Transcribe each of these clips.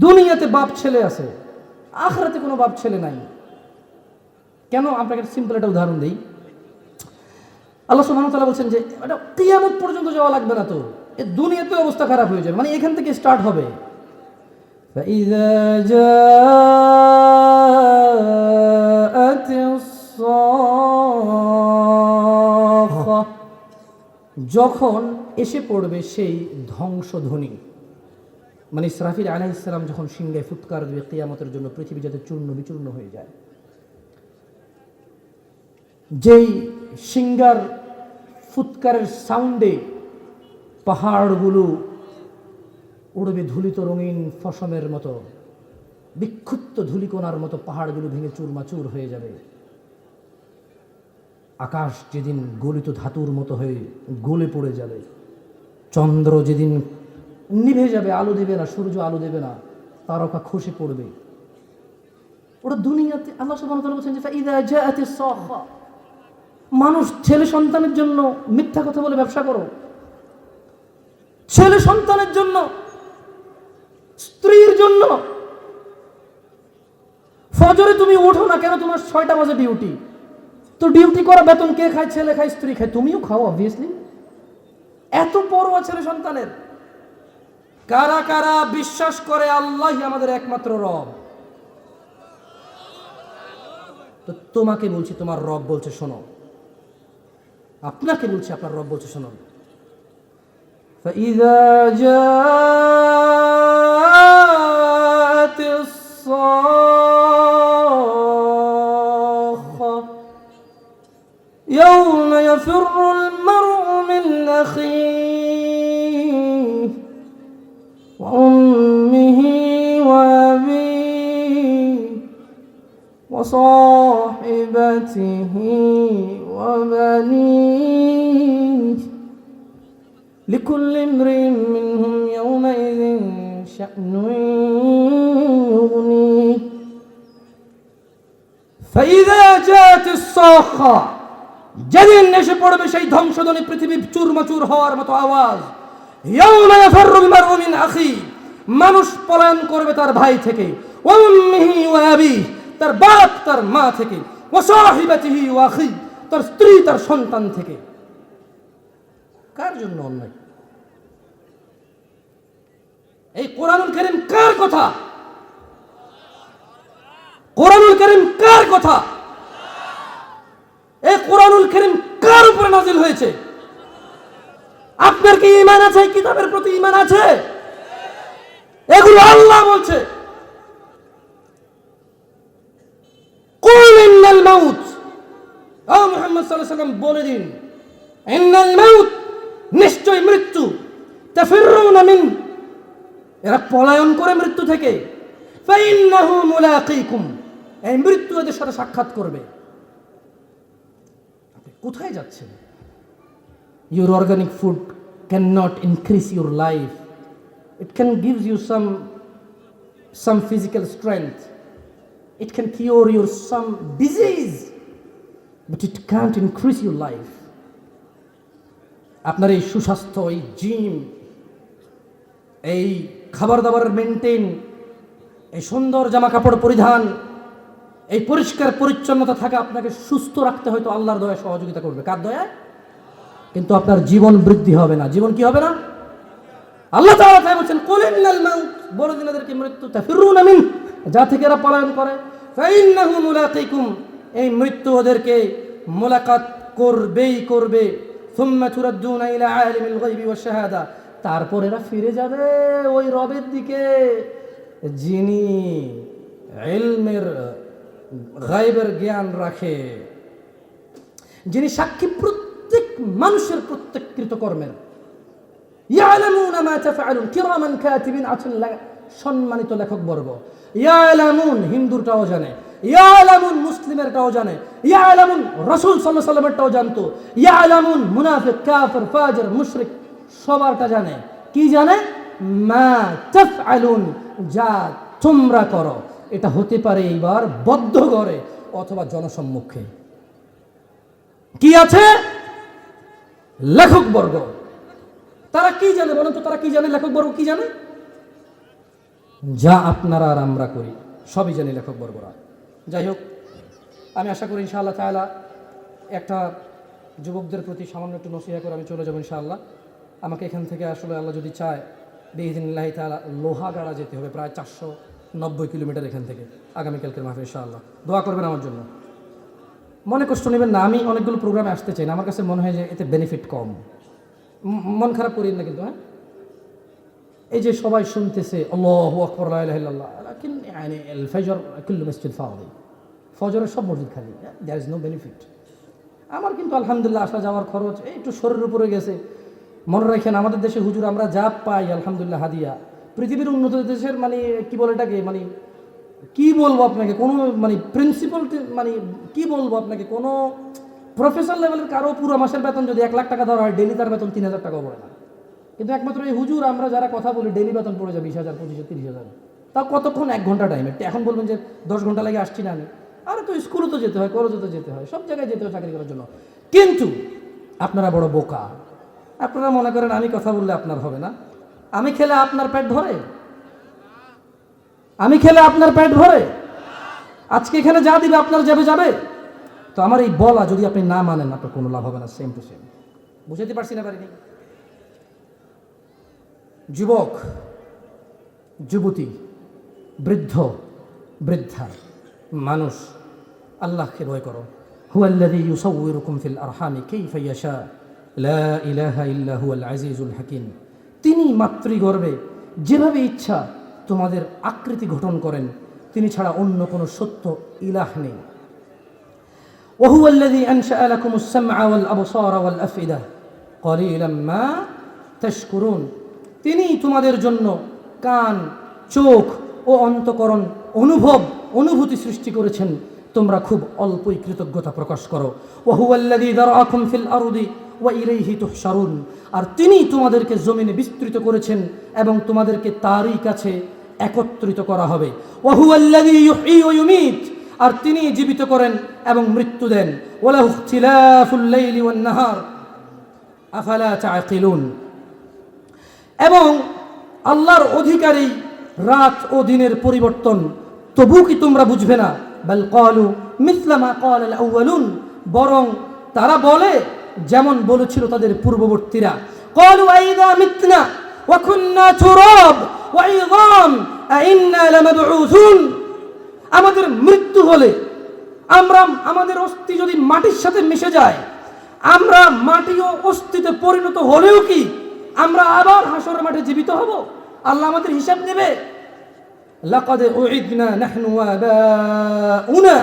দুনিয়াতে বাপ ছেলে আছে আখরাতে কোনো বাপ ছেলে নাই কেন আপনাকে সিম্পল একটা উদাহরণ দিই আল্লাহ সুবহানাহু ওয়া তাআলা বলছেন যে এটা কিয়ামত পর্যন্ত যাওয়া লাগবে না তো এ দুনিয়াতে অবস্থা খারাপ হয়ে যাবে মানে এখান থেকে স্টার্ট হবে فإذا جاءت الصاخة যখন এসে পড়বে সেই ধ্বংসধ্বনি মানে ইসরাফিল আলাহ ইসলাম যখন সিংহায় ফুৎকার দেবে কিয়ামতের জন্য, পৃথিবী যাতে চূর্ণ বিচূর্ণ হয়ে যায়। যেই সিঙ্গার ফুৎকারের সাউন্ডে পাহাড়গুলো উড়বে ধুলিত রঙিন ফসমের মতো, বিক্ষুব্ধ ধুলিকোনার মতো পাহাড়গুলো ভেঙে চুরমাচুর হয়ে যাবে। আকাশ যেদিন গলিত ধাতুর মতো হয়ে গলে পড়ে যাবে, চন্দ্র যেদিন নিভে যাবে, আলো দেবে না, সূর্য আলো দেবে না, তারকা খসে পড়বে। ওটা দুনিয়াতে আল্লাহ বলছেন যে মানুষ ছেলে সন্তানের জন্য মিথ্যা কথা বলে ব্যবসা করো। ছেলে সন্তানের জন্য, স্ত্রীর জন্য। ফজরে তুমি ওঠো না কেন? তোমার ছয়টা বাজে ডিউটি। তো ডিউটি করা বেতন কে খায়? ছেলে খায়, স্ত্রী খায়। তুমিও খাও অবভিয়াসলি এত পরোয়া ছেলে সন্তানের। কারা কারা বিশ্বাস করে আল্লাহই আমাদের একমাত্র রব তো তোমাকে বলছি তোমার রব বলছে শোনো আপনাকে বলছি আপনার রব বলছে শোনো فإذا جاءت الصاخة يوم يفر المرء من أخيه وصاحبته وبنيه لكل امرئ منهم يومئذ شأن يغنيه فإذا جاءت الصاخة যেদিন এসে পড়বে সেই ধ্বংসধ্বনি পৃথিবী চুরমাচুর হওয়ার মতো আওয়াজ يوم يفر المرء من أخيه মানুষ পলায়ন করবে তার ভাই থেকে ওয়াম্মিহি ওয়া আবিহি তার বাপ তার মা থেকে তার স্ত্রী তার সন্তান থেকে। কার জন্য অন্যায়? এই কোরআনুল করিম কার কথা? কোরআনুল করিম কার কথা? এই কোরআনুল করিম কার উপরে নাজিল হয়েছে? আপনার কি ইমান আছে? কিতাবের প্রতি ইমান আছে? এগুলো আল্লাহ বলছে। ও বলে দিন, ইন্নাল মাউত নিশ্চয় মৃত্যু। মিন এরা পলায়ন করে মৃত্যু থেকে। মুলাকিকুম এই মৃত্যু এদের সাথে সাক্ষাৎ করবে। আপনি কোথায় যাচ্ছেন? Your organic food cannot increase your life. It can give you some some physical strength. It can cure your some disease, but it can't increase your life. আপনার এই সুস্বাস্থ্য, এই জিম, এই খাবার দাবার মেনটেন এই সুন্দর জামা কাপড় পরিধান, এই পরিষ্কার পরিচ্ছন্নতা থাকা আপনাকে সুস্থ রাখতে হয়তো আল্লাহর দয়া সহযোগিতা করবে। কার দয়ায়? কিন্তু আপনার জীবন বৃদ্ধি হবে না। জীবন কি হবে না? আল্লাহ তাআলা বলছেন মাউত বলে দিন মৃত্যু তাফিরুনা মিন। যা থেকে এরা পলায়ন করে। এই মৃত্যু ওদেরকে মোলাকাত করবেই করবে। তারপর এরা ফিরে যাবে ওই রবের দিকে। যিনি গায়বের জ্ঞান রাখে, যিনি সাক্ষী প্রত্যেক মানুষের প্রত্যেক কৃতকর্মের সম্মানিত লেখক বর্গ। ইয়ালামুন, হিন্দুরটাও জানে। ইয়ালামুন, মুসলিমেরটাও জানে। ইয়ালামুন, রাসূল আলাইহি সাল্লামেরটাও জানতো। ইয়ালামুন, মুনাফিক, কাফির, ফাজির, মুশরিক, সবারটা জানে। কি জানে? মা তাফআলুন, যা তোমরা করো। এটা হতে পারে এইবার বদ্ধ ঘরে অথবা জনসম্মুখে। কি আছে? লেখক বর্গ। তারা কি জানে বলেন তো, তারা কি জানে? লেখক বর্গ কি জানে? যা আপনারা আর আমরা করি, সবই জানি লেখক বর্বরা যাই হোক, আমি আশা করি ইনশাআল্লাহ তাআলা একটা যুবকদের প্রতি সামান্য একটু নসিহা করে আমি চলে যাব ইনশাআল্লাহ। আমাকে এখান থেকে আসলে আল্লাহ যদি চায় বিহিদিনিল্লাহি তাআলা লোহাগাড়া যেতে হবে প্রায় চারশো নব্বই কিলোমিটার এখান থেকে আগামীকালকের মাঠে ইনশাআল্লাহ। দোয়া করবেন আমার জন্য। মনে কষ্ট নেবেন না, আমি অনেকগুলো প্রোগ্রামে আসতে চাই না। আমার কাছে মনে হয় যে এতে বেনিফিট কম। মন খারাপ করি না কিন্তু হ্যাঁ? এই যে সবাই শুনতেছে মানে, ফজরের সব মসজিদ খালি দ্যার ইজ নো বেনিফিট আমার কিন্তু আলহামদুলিল্লাহ আসা যাওয়ার খরচ একটু শরীরের উপরে গেছে। মনে রাখেন, আমাদের দেশে হুজুর, আমরা যা পাই, আলহামদুলিল্লাহ, হাদিয়া। পৃথিবীর উন্নত দেশের মানে কি বলে এটাকে মানে কি বলব আপনাকে, কোনো মানে প্রিন্সিপাল মানে কি বলব আপনাকে, কোনো প্রফেশনাল লেভেলের কারও পুরো মাসের বেতন যদি এক লাখ টাকা ধরা হয় ডেলি তার বেতন তিন হাজার টাকাও পড়ে না। কিন্তু একমাত্র এই হুজুর, আমরা যারা কথা বলি ডেলি বেতন পড়ে যাবে বিশ হাজার, পঁচিশ তিরিশ হাজার। তাও কতক্ষণ? এক ঘণ্টা টাইম এখন বলবেন যে, দশ ঘণ্টা লাগে, আসছি না আমি। আরে তো স্কুলে তো যেতে হয় কলেজে তো যেতে হয়, সব জায়গায় যেতে হয় চাকরি করার জন্য। কিন্তু আপনারা বড় বোকা। আপনারা মনে করেন, আমি কথা বললে আপনার হবে না। আমি খেলে আপনার পেট ভরে? আমি খেলে আপনার পেট ভরে? আজকে এখানে যা দিবে, আপনার যাবে যাবে? তো আমার এই বলা যদি আপনি না মানেন, আপনার কোনো লাভ হবে না সেম টু সেম বুঝাতে পারছি না পারিনি? যুবক যুবতী বৃদ্ধ বৃদ্ধা মানুষ আল্লাহকে ভয় করো হুয়াল্লাযী ইউসাউয়িরুকুম ফিল আরহামি কাইফা ইয়াশা লা ইলাহা ইল্লা হুয়াল আজিজুল হাকিম তিনি মাতৃগর্ভে যেভাবে ইচ্ছা তোমাদের আকৃতি গঠন করেন তিনি ছাড়া অন্য কোনো সত্য ইলাহ নেই وهو الذي أنشأ لكم السمع والأبصار والأفئدة قليلا ما تشكرون তিনি তোমাদের জন্য কান, চোখ ও অন্তকরণ অনুভব, অনুভূতি সৃষ্টি করেছেন। তোমরা খুব অল্পই কৃতজ্ঞতা প্রকাশ করো। ওহুয়াল্লাযী দারআকুম ফিল আরদি ওয়া আর তিনি তোমাদেরকে জমিনে বিস্তৃত করেছেন এবং তোমাদেরকে তারই কাছে একত্রিত করা হবে। আর তিনি জীবিত করেন এবং মৃত্যু দেন। ওয়ালাহু ইখতিলাফুল লাইলি ওয়ান নাহার। আফালা তাআকিলুন? এবং আল্লাহর অধিকারী রাত ও দিনের পরিবর্তন। তবু কি তোমরা বুঝবে না? বাল ক্বালু মিথলা মা ক্বাল আল আউয়ালুন। বরং তারা বলে, যেমন বলেছিল তাদের পূর্ববর্তীরা, ক্বালু আইদা মিতনা ওয়া কুন্না তুরাব ওয়া ইযাম আইন্না লামাবউসুন। আমাদের মৃত্যু হলে আমরা, আমাদের অস্থি যদি মাটির সাথে মিশে যায়, আমরা মাটি ও অস্থিতে পরিণত হলেও কি আমরা আবার হাসর মাঠে জীবিত হব আল্লাহ আমাদের হিসাব নেবে لقد أعدنا نحن وآباؤنا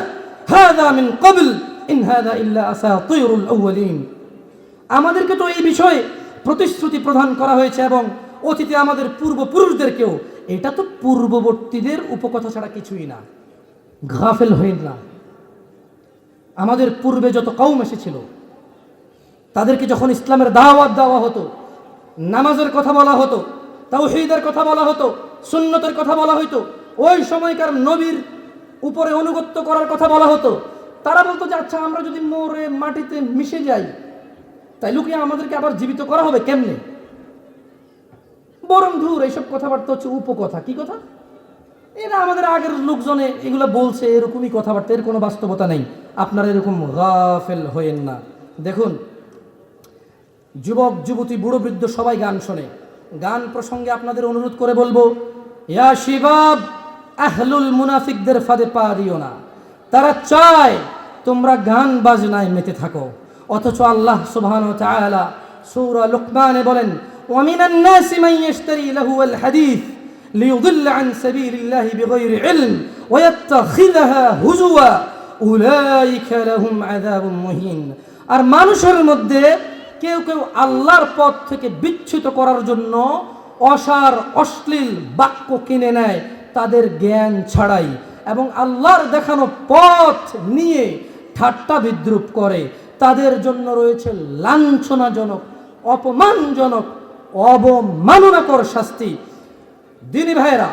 هذا من قبل إن هذا إلا أساطير الأولين আমাদেরকে তো এই বিষয়ে প্রতিশ্রুতি প্রদান করা হয়েছে এবং অতীতে আমাদের পূর্বপুরুষদেরকেও এটা তো পূর্ববর্তীদের উপকথা ছাড়া কিছুই না ঘাফেল হইন না আমাদের পূর্বে যত কৌম এসেছিল তাদেরকে যখন ইসলামের দাওয়াত দেওয়া হতো নামাজের কথা বলা হতো, তাওহীদের কথা বলা হতো, সুন্নতের কথা বলা হতো ওই সময়কার নবীর উপরে অনুগত্য করার কথা বলা হতো। তারা বলতো যে আচ্ছা আমরা যদি মোরে মাটিতে মিশে যাই, তাই লুকিয়ে আমাদেরকে আবার জীবিত করা হবে কেমনে? বরং ধুর, এইসব কথাবার্তা হচ্ছে উপকথা। কি কথা? এরা আমাদের আগের লোকজনে এগুলো বলছে, এরকমই কথাবার্তা, এর কোনো বাস্তবতা নেই। আপনারা এরকম গাফেল হয়েন না। দেখুন যুবক, যুবতী, বুড়ো, বৃদ্ধ সবাই গান শোনে। গান প্রসঙ্গে আপনাদের অনুরোধ করে বলব, ইয়া শিবাব, আহলুল মুনাফিকদের ফাঁদে পা দিও না। তারা চায় তোমরা গান বাজনায় মেতে থাকো। অথচ আল্লাহ সুবহান তাআলা সূরা বলেন নাসি লাহু আল আন হুজুয়া আর মানুষের মধ্যে কেউ কেউ আল্লাহর পথ থেকে বিচ্ছুত করার জন্য অসার, অশ্লীল বাক্য কিনে নেয় তাদের জ্ঞান ছাড়াই এবং আল্লাহর দেখানো পথ নিয়ে ঠাট্টা বিদ্রুপ করে। তাদের জন্য রয়েছে লাঞ্ছনাজনক, অপমানজনক, অবমাননাকর শাস্তি। দিনী ভাইরা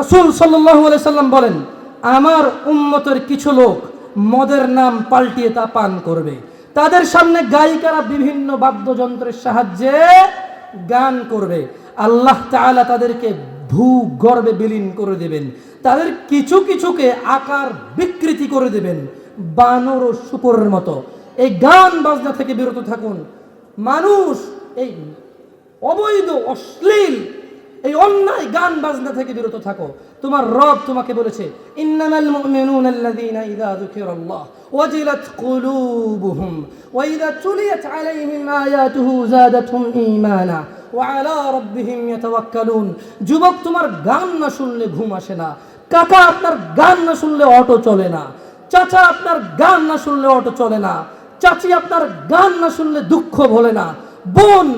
রসুল আলাইহি সাল্লাম বলেন, আমার উম্মতের কিছু লোক মদের নাম পাল্টিয়ে তা পান করবে। তাদের সামনে গায়িকারা বিভিন্ন বাদ্যযন্ত্রের সাহায্যে গান করবে। আল্লাহ তাআলা তাদেরকে ভূগর্ভে বিলীন করে দেবেন। তাদের কিছু কিছুকে আকার বিকৃতি করে দেবেন, বানর ও শুকরের মতো। এই গান বাজনা থেকে বিরত থাকুন। মানুষ এই অবৈধ, অশ্লীল, এই অন্যায় গান বাজনা থেকে বিরত থাকো। তোমার রব তোমাকে বলেছে, ইন্নামাল মুমিনুন আল্লাযীনা ইযা যুকিরাল্লাহ ওয়াজিলাত কুলুবুহুম ওয়া ইযা তুলিয়াত আলাইহিম আয়াতুহু যাদাতহুম ঈমানা ওয়া আলা রাব্বিহিম ইয়াতাওয়াক্কালুন। যুবক তোমার গান না শুনলে ঘুম আসে না, কাকা আপনার গান না শুনলে অটো চলে না, চাচা আপনার গান না শুনলে অটো চলে না, চাচি আপনার গান না শুনলে দুঃখ ভোলে না, বোন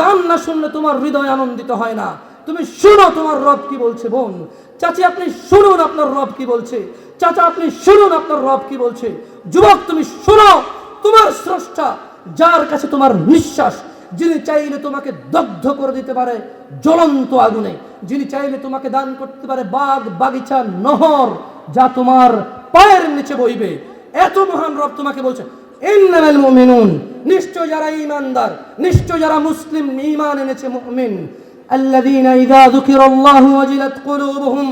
গান না শুনলে তোমার হৃদয় আনন্দিত হয় না। তুমি শুনো তোমার রব কি বলছে, বোন। চাচি, আপনি শুনুন আপনার রব কি বলছে। চাচা, আপনি শুনুন আপনার রব কি বলছে। যুবক, তুমি শুনো, তোমার স্রষ্টা, যার কাছে তোমার নিঃশ্বাস, যিনি চাইলে তোমাকে দগ্ধ করে দিতে পারে জ্বলন্ত আগুনে, যিনি চাইলে তোমাকে দান করতে পারে বাগ, বাগিচা, নহর, যা তোমার পায়ের নিচে বইবে। এত মহান রব তোমাকে বলছে নিশ্চয় যারা ঈমানদার, নিশ্চয় যারা মুসলিম ঈমান এনেছে মুমিন। আল্লাযীনা ইযা যুকিরাল্লাহু ওয়াজিলাত কুলুবুহুম,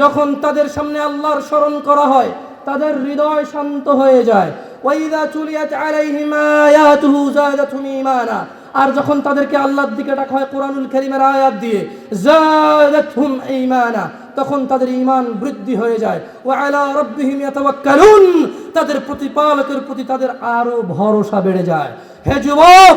যখন তাদের সামনে আল্লাহর স্মরণ করা হয়, তাদের হৃদয় শান্ত হয়ে যায়। ওয়াইদা তুলিয়াত আলাইহিম আয়াতুহু যাদাতুহুম ঈমানা, আর যখন তাদেরকে আল্লাহর দিকে ডাকা হয় কোরআনুল কারীমের আয়াত দিয়ে, যাদাতুহুম ঈমানা, তখন তাদের ঈমান বৃদ্ধি হয়ে যায়। ওয়া আলা রাব্বিহিম ইয়াতাওয়াক্কালুন, তাদের প্রতিপালকের প্রতি তাদের আরও ভরসা বেড়ে যায়। হে যুবক,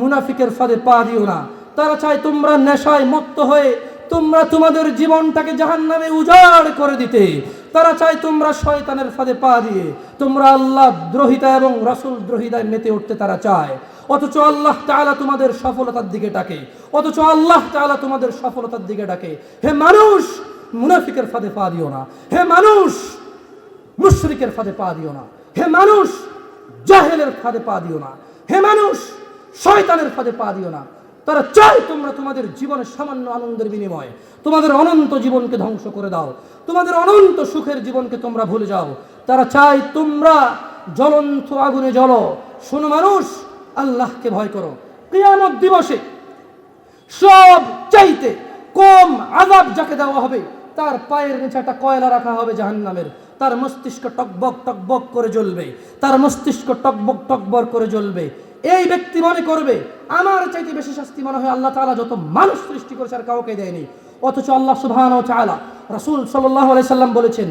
মুনাফিকের ফাঁদে পা দিও না। তারা চায় তোমরা নেশায় মত্ত হয়ে, তোমরা তোমাদের জীবনটাকে জাহান নামে উজাড় করে দিতে। তারা চায় তোমরা শয়তানের ফাঁদে পা দিয়ে, তোমরা আল্লাহ দ্রোহিতা এবং রসুল দ্রোহিতায় মেতে উঠতে তারা চায়। অথচ আল্লাহ তাআলা তোমাদের সফলতার দিকে ডাকে। অথচ আল্লাহ তাআলা তোমাদের সফলতার দিকে ডাকে। হে মানুষ, মুনাফিকের ফাঁদে পা দিও না। হে মানুষ, মুশরিকের ফাঁদে পা দিও না। হে মানুষ, জাহেলের ফাঁদে পা দিও না। হে মানুষ, শয়তানের ফাঁদে পা দিও না। তারা চায় তোমরা তোমাদের জীবনের সামান্য আনন্দের বিনিময়ে তোমাদের অনন্ত জীবনকে ধ্বংস করে দাও, তোমাদের অনন্ত সুখের জীবনকে তোমরা ভুলে যাও। তারা চায় তোমরা জ্বলন্ত আগুনে জ্বলো, শোনো মানুষ, আল্লাহকে ভয় করো। কিয়ামত দিবসে সব চাইতে কম আজাব যাকে দেওয়া হবে, তার পায়ের নিচে একটা কয়লা রাখা হবে জাহান্নামের। তার মস্তিষ্ক টকবক টকবক করে জ্বলবে, তার মস্তিষ্ক টকবক টকবক করে জ্বলবে। এই ব্যক্তি মনে করবে, আমার চাইতে বেশি শাস্তি মনে হয় আল্লাহ তাআলা যত মানুষ সৃষ্টি করেছে আর কাউকে দেয়নি। অথচ আল্লাহ সুবহান ও চালা রাসুল সাল্লাহ সাল্লাম বলেছেন,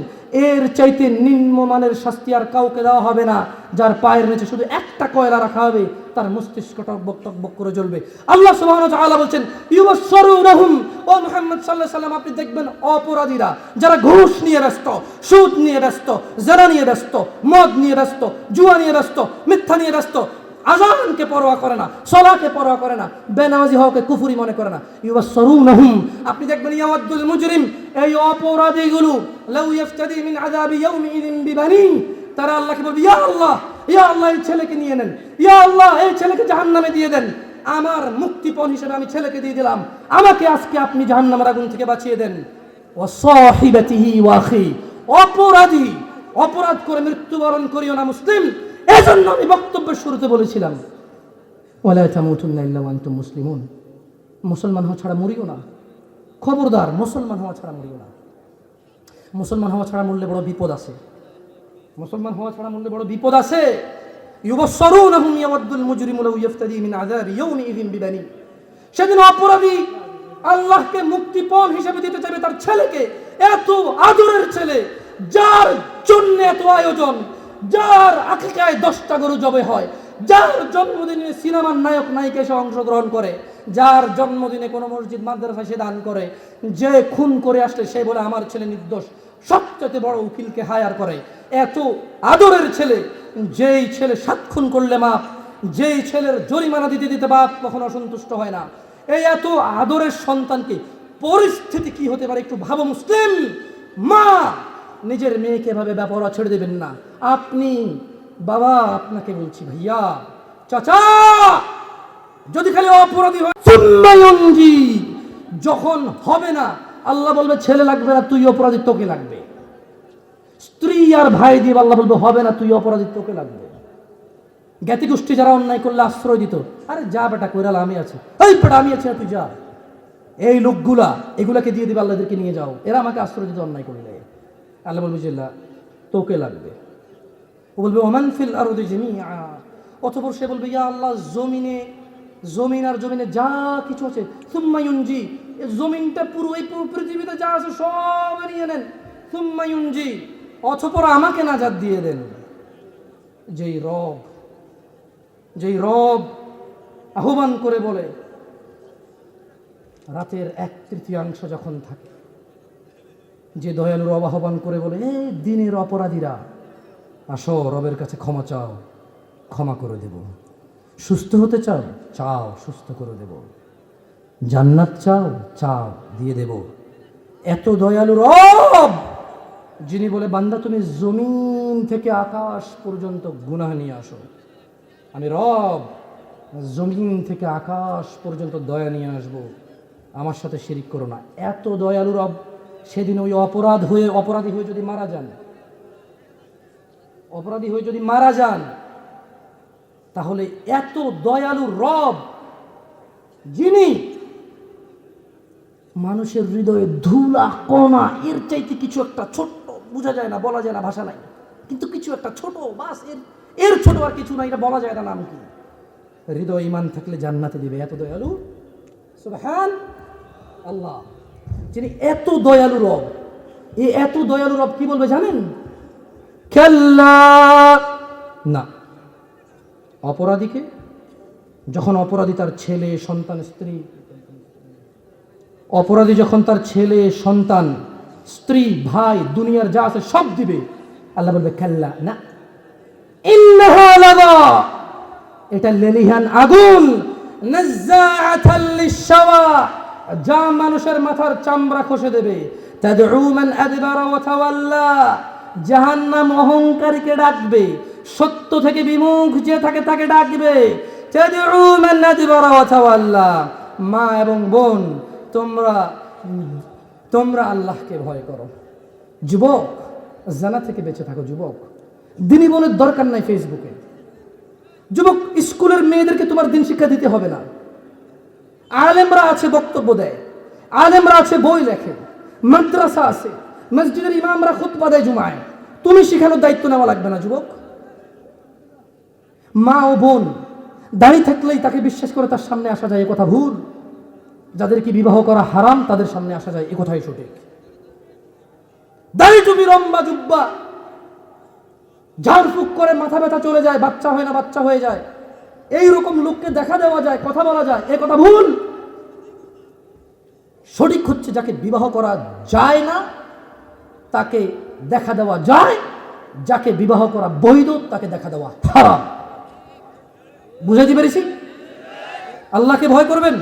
এর চাইতে নিম্নমানের শাস্তি আর কাউকে দেওয়া হবে না, যার পায়ের নিচে শুধু একটা কয়লা রাখা হবে, তার মস্তিষ্ক টকবক টকবক করে জ্বলবে। আল্লাহ সুবহান ও তাআলা বলছেন, ইউবাসসিরুনহুম ও মুহাম্মদ সাল্লাল্লাহু সাল্লাম, আপনি দেখবেন অপরাধীরা, যারা ঘুষ নিয়ে ব্যস্ত, সুদ নিয়ে ব্যস্ত, জানা নিয়ে ব্যস্ত, মদ নিয়ে ব্যস্ত, জুয়া নিয়ে ব্যস্ত, মিথ্যা নিয়ে ব্যস্ত আজানকে পরোয়া করে না, সলাকে পরোয়া করে না, বেনামাজি হওয়াকে কুফুরি মনে করে না। ইউবা সরুনহুম আপনি দেখবেন ইয়াওয়াদ্দুল মুজরিম, এই অপরাধীগুলো লাউ ইফতাদি মিন আযাবি ইয়াউমিদিন বিবানি, তারা আল্লাহকে বলবে, ইয়া আল্লাহ ইয়া আল্লাহ, এই ছেলেকে নিয়ে নেন। ইয়া আল্লাহ, এই ছেলেকে জাহান্নামে দিয়ে দেন। আমার মুক্তিপণ হিসেবে আমি ছেলেকে দিয়ে দিলাম। আমাকে আজকে আপনি জাহান্নামের আগুন থেকে বাঁচিয়ে দেন। ও সাহিবাতিহি ওয়াখি অপরাধী, অপরাধ করে মৃত্যুবরণ করিও না মুসলিম। এজন্য আমি বক্তব্যের শুরুতে বলেছিলাম, ওয়ালা তামুতুন্না ইল্লা ওয়া আনতুম মুসলিমুন। মুসলমান হওয়া ছাড়া মরিও না। খবরদার, মুসলমান হওয়া ছাড়া মরিও না। মুসলমান হওয়া ছাড়া মরলে বড় বিপদ আছে। মুসলমান হওয়া ছাড়া মরলে বড় বিপদ আছে। ইউবসসরুনহুম ইয়াওয়াদ্দুল মুজরিমু লাউ ইফতাদি মিন আযাবি ইয়াউমিযিন বিবানি। সেদিন অপরাধী আল্লাহকে মুক্তিপণ হিসেবে দিতে চাইবে তার ছেলেকে, এত আদরের ছেলে, যার জন্য এত আয়োজন যার আকিকায় দশটা গরু জবে হয়, যার জন্মদিনে সিনেমার নায়ক নায়িকা এসে অংশগ্রহণ করে, যার জন্মদিনে কোনো মসজিদ মাদ্রাসা সে দান করে, যে খুন করে আসলে সে বলে আমার ছেলে নির্দোষ সবচেয়ে বড় উকিলকে হায়ার করে। এত আদরের ছেলে, যেই ছেলে সাত খুন করলে মাপ, যেই ছেলের জরিমানা দিতে দিতে বাপ কখনো অসন্তুষ্ট হয় না। এই এত আদরের সন্তানকে পরিস্থিতি কি হতে পারে একটু ভাবো, মুসলিম মা নিজের মেয়েকে এভাবে ব্যাপারা ছেড়ে দেবেন না। আপনি, বাবা, আপনাকে বলছি ভাইয়া, চাচা, যদি খালি অপরাধী হয় যখন হবে না, আল্লাহ বলবে, ছেলে লাগবে না, তুই অপরাধী, তোকে লাগবে। স্ত্রী আর ভাই দিয়ে আল্লাহ বলবে, হবে না, তুই অপরাধী, তোকে লাগবে। জ্ঞাতি গোষ্ঠী যারা অন্যায় করলে আশ্রয় দিত, আরে যা বেটা কইরাল আমি আছি। এই বেটা, আমি আছি তুই যা। এই লোকগুলা, এগুলাকে দিয়ে দিবে আল্লাহদেরকে নিয়ে যাও। এরা আমাকে আশ্রয় দিতে, অন্যায় করলে। আল্লাহ বলবে যে "লা, তোকে লাগবে। ও বলবে ওমান ফিল আর ওদের জমি অথপর সে বলবে ইয়া আল্লাহ জমিনে জমিন আর জমিনে যা কিছু আছে সুম্মায়ুনজি জমিনটা পুরো এই পুরো পৃথিবীতে যা আছে সব নিয়ে নেন সুম্মায়ুনজি অথপর আমাকে নাজাদ দিয়ে দেন। যেই রব যেই রব আহ্বান করে বলে রাতের এক তৃতীয়াংশ যখন থাকে যে দয়ালুর রব আহ্বান করে বলে, এই দিনের অপরাধীরা, আসো, রবের কাছে ক্ষমা চাও, ক্ষমা করে দেব। সুস্থ হতে চাও চাও, সুস্থ করে দেব। জান্নাত চাও চাও, দিয়ে দেব। এত দয়ালু রব, যিনি বলে, বান্দা, তুমি জমিন থেকে আকাশ পর্যন্ত গুনাহ নিয়ে আসো। আমি রব, জমিন থেকে আকাশ পর্যন্ত দয়া নিয়ে আসব। আমার সাথে শিরিক করো না। এত দয়ালু রব সেদিন ওই অপরাধ হয়ে, অপরাধী হয়ে যদি মারা যান, অপরাধী হয়ে যদি মারা যান, তাহলে এত দয়ালু রব যিনি মানুষের হৃদয়ে ধুলা, কণা, এর চাইতে কিছু একটা ছোট্ট, বোঝা যায় না, বলা যায় না, ভাষা নাই। কিন্তু কিছু একটা ছোট, বাস, এর এর ছোট আর কিছু না এটা বলা যায় না নাম কি। হৃদয় ইমান থাকলে জান্নাতে দিবে, এত দয়ালু। সুবহান আল্লাহ। যিনি এত দয়ালু রব এই এত দয়ালু রব কি বলবে জানেন? খেল্লা। না। অপরাধীকে? যখন অপরাধী তার ছেলে, সন্তান, স্ত্রী, অপরাধী যখন তার ছেলে, সন্তান, স্ত্রী, ভাই, দুনিয়ার যা আছে সব দিবে, আল্লাহ বলবে, খেল্লা, না। এটা লেলিহান আগুন। যা মানুষের মাথার চামড়া খসে দেবে জাহান্নাম অহংকারীকে ডাকবে, সত্য থেকে বিমুখ যে থাকে তাকে ডাকবে। মা এবং বোন, তোমরা তোমরা আল্লাহকে ভয় করো। যুবক, জানা থেকে বেঁচে থাকো যুবক। দিনী বোনের দরকার নাই ফেসবুকে যুবক, স্কুলের মেয়েদেরকে তোমার দিন শিক্ষা দিতে হবে না। আলেমরা আছে বক্তব্য দেয়, আলেমরা আছে বই লেখে, মাদ্রাসা আছে, মসজিদের ইমামরা খুতবা দেয় জুমায়। তুমি শেখানোর দায়িত্ব নেওয়া লাগবে না, যুবক। মা ও বোন, দাঁড়িয়ে থাকলেই তাকে বিশ্বাস করে তার সামনে আসা যায়, এ কথা ভুল। যাদেরকে বিবাহ করা হারাম, তাদের সামনে আসা যায়, এ কথাই সঠিক। দাড়ি টুপি লম্বা জুব্বা, ঝাড়ফুক করে মাথা ব্যথা চলে যায়, বাচ্চা হয় না, বাচ্চা হয়ে যায়। এই রকম লোককে দেখা দেওয়া যায়, কথা বলা যায়, এ কথা ভুল। সঠিক হচ্ছে যাকে বিবাহ করা যায় না, তাকে দেখা দেওয়া যায়, যাকে বিবাহ করা বৈধ, তাকে দেখা দেওয়া হারাম। বুঝাইতে পেরেছি? আল্লাহকে ভয় করবেন?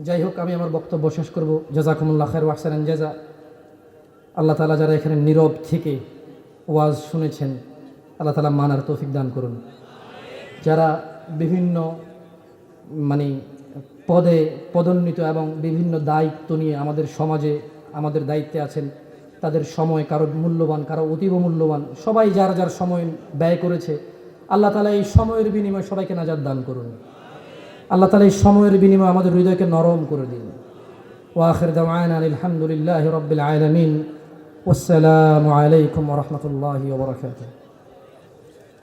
যাই হোক, আমি আমার বক্তব্য শেষ করব। জাজাকুমুল্লাহ খের ওয়াহসান জাজা। আল্লাহ তালা যারা এখানে নীরব থেকে ওয়াজ শুনেছেন আল্লাহ তালা মানার তৌফিক দান করুন। যারা বিভিন্ন মানে পদে পদোন্নীত এবং বিভিন্ন দায়িত্ব নিয়ে আমাদের সমাজে আমাদের দায়িত্বে আছেন, তাদের সময় কারও মূল্যবান, কারও অতীব মূল্যবান, সবাই যার যার সময় ব্যয় করেছে, আল্লাহ তালা এই সময়ের বিনিময়ে সবাইকে নাজার দান করুন। আল্লাহ তালা এই সময়ের বিনিময়ে আমাদের হৃদয়কে নরম করে দিন। ওয়াখের দামান আলহামদুলিল্লাহ রবিল আলমিন। আসসালামু আলাইকুম রহমতুল্লাহ বরাকাতুহ।